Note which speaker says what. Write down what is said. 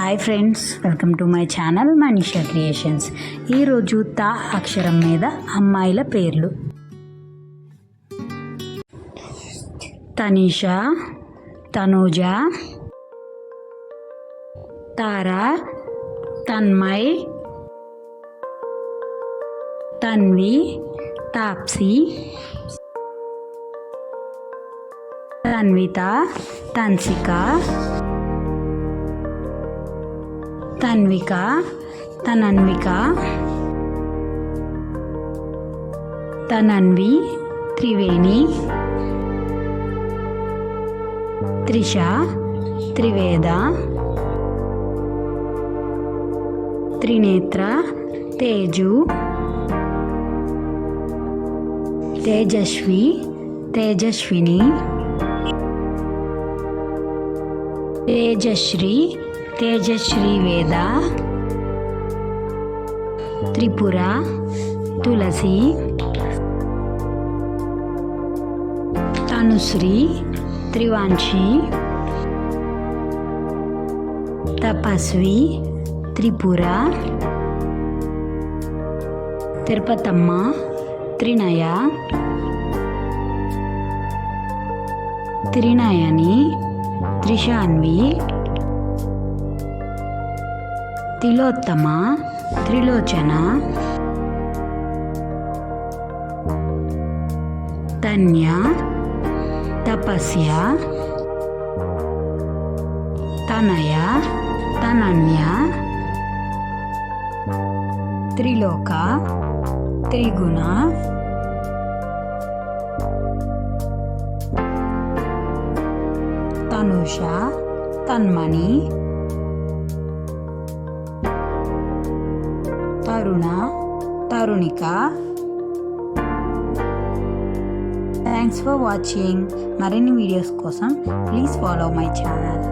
Speaker 1: Hi friends welcome to my channel Manisha creations ఈరోజు తా అక్షరం మీద అమ్మాయిల పేర్లు. తనీష తనూజ తారా తన్మయ్ తన్వి తాప్సీ తన్విత తన్సిక తన్విక తనన్విక తనన్వి త్రివేణి త్రిష త్రివేద త్రినేత్ర తేజు తేజస్వి తేజస్విని తేజశ్రీ తేజశ్రీ వేద త్రిపుర తులసి తనుశ్రీ త్రివాంశి తపస్వి త్రిపుర తిరుపతమ్మ త్రినయ త్రినయని త్రిషాన్వి తిలోత్తమ? త్రిలోచన? తన్య? తపస్య? తనయ? తనన్య? త్రిలోక? Triguna? Tanusha? Tanmani Taruna Tarunika. Thanks for watching మరిన్ని వీడియోస్ కోసం ప్లీజ్ ఫాలో మై ఛానల్